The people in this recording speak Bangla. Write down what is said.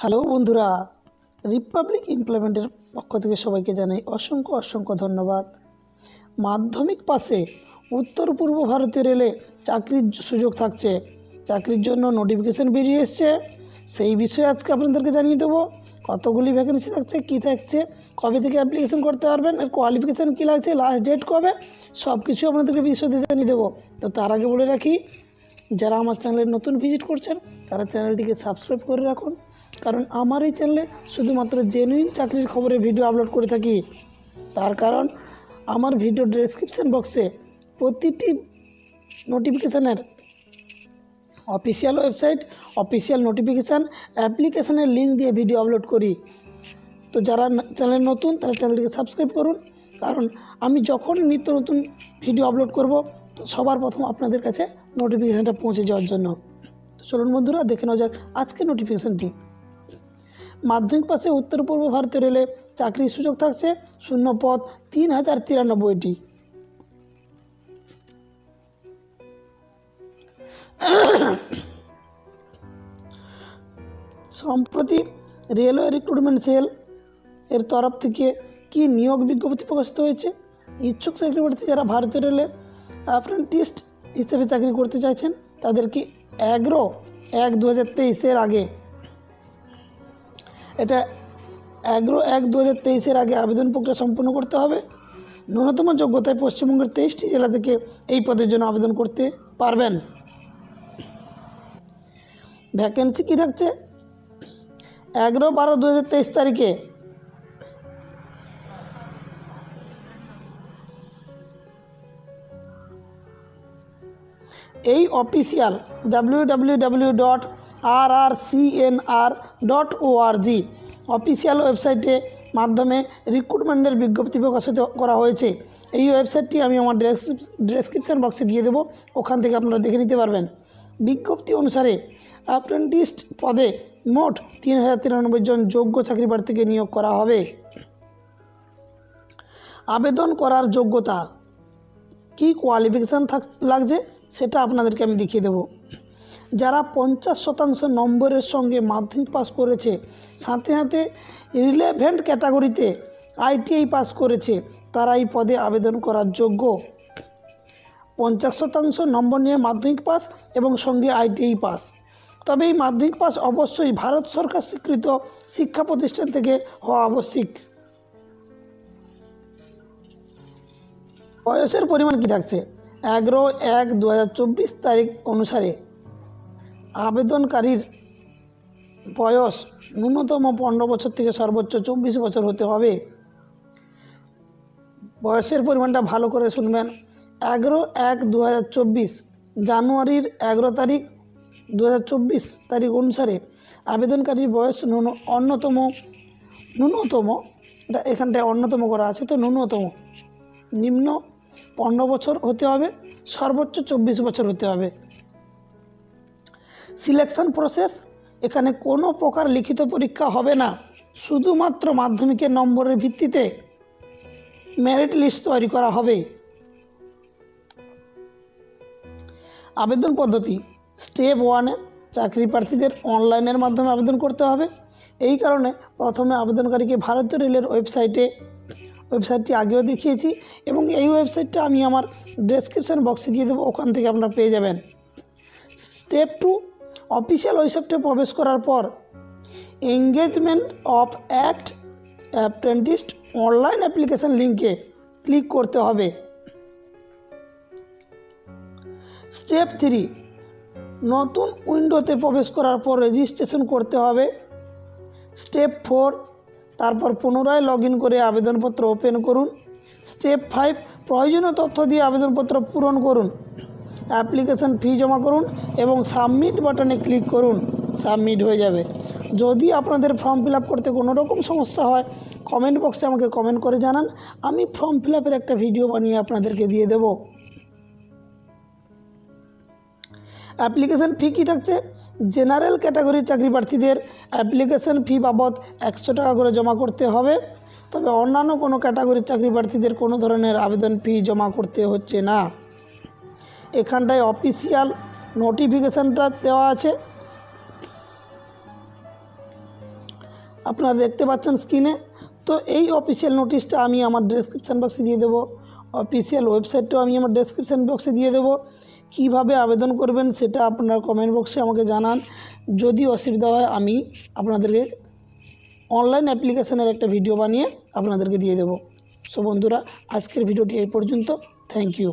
হ্যালো বন্ধুরা রিপাবলিক ইমপ্লয়মেন্টের পক্ষ থেকে সবাইকে জানাই অসংখ্য অসংখ্য ধন্যবাদ। মাধ্যমিক পাশে উত্তর পূর্ব ভারতীয় রেলে চাকরির সুযোগ থাকছে। চাকরির জন্য নোটিফিকেশান বেরিয়ে এসছে। সেই বিষয়ে আজকে আপনাদেরকে জানিয়ে দেবো, কতগুলি ভ্যাকেন্সি থাকছে, কী থাকছে, কবে থেকে অ্যাপ্লিকেশন করতে পারবেন, আর কোয়ালিফিকেশান কী লাগছে লাস্ট ডেট কবে সব কিছু আপনাদেরকে বিশদে জানিয়ে দেবো। তো তার আগে বলে রাখি যারা আমার চ্যানেলে নতুন ভিজিট করছেন, তারা চ্যানেলটিকে সাবস্ক্রাইব করে রাখুন। কারণ আমার এই চ্যানেলে শুধুমাত্র জেনুইন চাকরির খবরে ভিডিও আপলোড করে থাকি। তার কারণ, আমার ভিডিও ডেসক্রিপশন বক্সে প্রতিটি নোটিফিকেশানের অফিসিয়াল ওয়েবসাইট অফিসিয়াল নোটিফিকেশান অ্যাপ্লিকেশানের লিঙ্ক দিয়ে ভিডিও আপলোড করি। তো যারা চ্যানেল নতুন, তারা চ্যানেলটিকে সাবস্ক্রাইব করুন। কারণ আমি যখন নিত্য নতুন ভিডিও আপলোড করব, তো সবার প্রথম আপনাদের কাছে নোটিফিকেশানটা পৌঁছে যাওয়ার জন্য। তো চলুন বন্ধুরা, দেখে নেওয়া যাক আজকের নোটিফিকেশানটি মাধ্যমিক পাশে উত্তর পূর্ব ভারতীয় রেলে চাকরির সুযোগ থাকছে শূন্য পদ তিন হাজার তিরানব্বইটি। সম্প্রতি রেলওয়ে রিক্রুটমেন্ট সেল এর তরফ থেকে কি নিয়োগ বিজ্ঞপ্তি প্রকাশিত হয়েছে? ইচ্ছুক চাকরি প্রার্থী যারা ভারতীয় রেলে অ্যাপ্রেন্টিস্ট হিসেবে চাকরি করতে চাইছেন তাদেরকে এগারো এক দু হাজার তেইশের আগে, এটা এগারো এক দু হাজার তেইশের আগে আবেদন প্রক্রিয়া সম্পূর্ণ করতে হবে? ন্যূনতম যোগ্যতায় পশ্চিমবঙ্গের তেইশটি জেলা থেকে এই পদের জন্য আবেদন করতে পারবেন। ভ্যাকেন্সি কী থাকছে? এগারো বারো দু তারিখে। এই official W W W dot R R dot official ওয়েবসাইটে মাধ্যমে রিক্রুটমেন্টের বিজ্ঞপ্তি প্রকাশিত করা হয়েছে। এই ওয়েবসাইটটি আমি আমার ডেসক্রিপশান বক্সে দিয়ে দেবো, ওখান থেকে আপনারা দেখে নিতে পারবেন। বিজ্ঞপ্তি অনুসারে অ্যাপ্রেন্টিস্ট পদে মোট তিন হাজার তিরানব্বই জন যোগ্য চাকরি প্রার্থীকে নিয়োগ করা হবে। আবেদন করার যোগ্যতা, কি কোয়ালিফিকেশান থাক লাগছে? সেটা আপনাদেরকে আমি দেখিয়ে দেব। যারা পঞ্চাশ শতাংশ নম্বরের সঙ্গে মাধ্যমিক পাস করেছে, সাথে সাথে রিলেভেন্ট ক্যাটাগরিতে আইটিআই পাস করেছে, তারা এই পদে আবেদন করার যোগ্য। পঞ্চাশ শতাংশ নম্বর নিয়ে মাধ্যমিক পাস এবং সঙ্গে আইটিআই পাস। তবে এই মাধ্যমিক পাস অবশ্যই ভারত সরকার স্বীকৃত শিক্ষা প্রতিষ্ঠান থেকে হওয়া আবশ্যিক। বয়সের পরিমাণ কী থাকছে? এগারো এক দু তারিখ অনুসারে আবেদনকারীর বয়স ন্যূনতম পনেরো বছর থেকে সর্বোচ্চ চব্বিশ বছর হতে হবে। বয়সের পরিমাণটা ভালো করে শুনবেন। এগারো এক দু জানুয়ারির এগারো তারিখ দু হাজার চব্বিশ তারিখ অনুসারে আবেদনকারীর বয়স ন্যূন, অন্যতম, ন্যূনতম, এটা এখানটায় অন্যতম করা আছে, তো ন্যূনতম। নিম্ন পনেরো বছর হতে হবে, সর্বোচ্চ চব্বিশ বছর হতে হবে। সিলেকশন প্রসেস এখানে কোনো প্রকার লিখিত পরীক্ষা হবে না। শুধুমাত্র মাধ্যমিকের নম্বরের ভিত্তিতে মেরিট লিস্ট তৈরি করা হবে। আবেদন পদ্ধতি স্টেপ ওয়ানে চাকরি প্রার্থীদের অনলাইনের মাধ্যমে আবেদন করতে হবে। এই কারণে প্রথমে আবেদনকারীকে ভারতীয় রেলের ওয়েবসাইটে ওয়েবসাইটটি আগেও দেখিয়েছি এবং এই ওয়েবসাইটটা আমি আমার ডেসক্রিপশান বক্সে দিয়ে দেবো, ওখান থেকে আপনারা পেয়ে যাবেন। স্টেপ টু অফিসিয়াল ওয়েবসাইটে প্রবেশ করার পর engagement of act apprentice online application লিঙ্কে ক্লিক করতে হবে। স্টেপ থ্রি নতুন উইন্ডোতে প্রবেশ করার পর রেজিস্ট্রেশন করতে হবে। স্টেপ ফোর তারপর পুনরায় লগ করে আবেদনপত্র ওপেন করুন। স্টেপ ফাইভ প্রয়োজনীয় তথ্য দিয়ে আবেদনপত্র পূরণ করুন। অ্যাপ্লিকেশান ফি জমা করুন এবং সাবমিট বাটনে ক্লিক করুন। সাবমিট হয়ে যাবে। যদি আপনাদের ফর্ম ফিল করতে কোনো রকম সমস্যা হয় কমেন্ট বক্সে আমাকে কমেন্ট করে জানান। আমি ফর্ম ফিল একটা ভিডিও বানিয়ে আপনাদেরকে দিয়ে দেব। অ্যাপ্লিকেশান ফি কী থাকছে? জেনারেল ক্যাটাগরির চাকরি প্রার্থীদের অ্যাপ্লিকেশান ফি বাবদ একশো টাকা করে জমা করতে হবে। তবে অন্যান্য কোনো ক্যাটাগরির চাকরি প্রার্থীদের কোনো ধরনের আবেদন ফি জমা করতে হচ্ছে না। এখানটায় অফিসিয়াল নোটিফিকেশানটা দেওয়া আছে। আপনারা দেখতে পাচ্ছেন স্ক্রিনে। তো এই অফিসিয়াল নোটিশটা আমি আমার ডেসক্রিপশান বক্সে দিয়ে দেবো। অফিসিয়াল ওয়েবসাইটটাও আমি আমার ডেসক্রিপশান বক্সে দিয়ে দেবো। কীভাবে আবেদন করবেন সেটা আপনারা কমেন্ট বক্সে আমাকে জানান। যদি অসুবিধা হয়, আমি আপনাদেরকে অনলাইন অ্যাপ্লিকেশানের একটা ভিডিও বানিয়ে আপনাদেরকে দিয়ে দেব। সো বন্ধুরা, আজকের ভিডিওটি এই পর্যন্ত। Thank you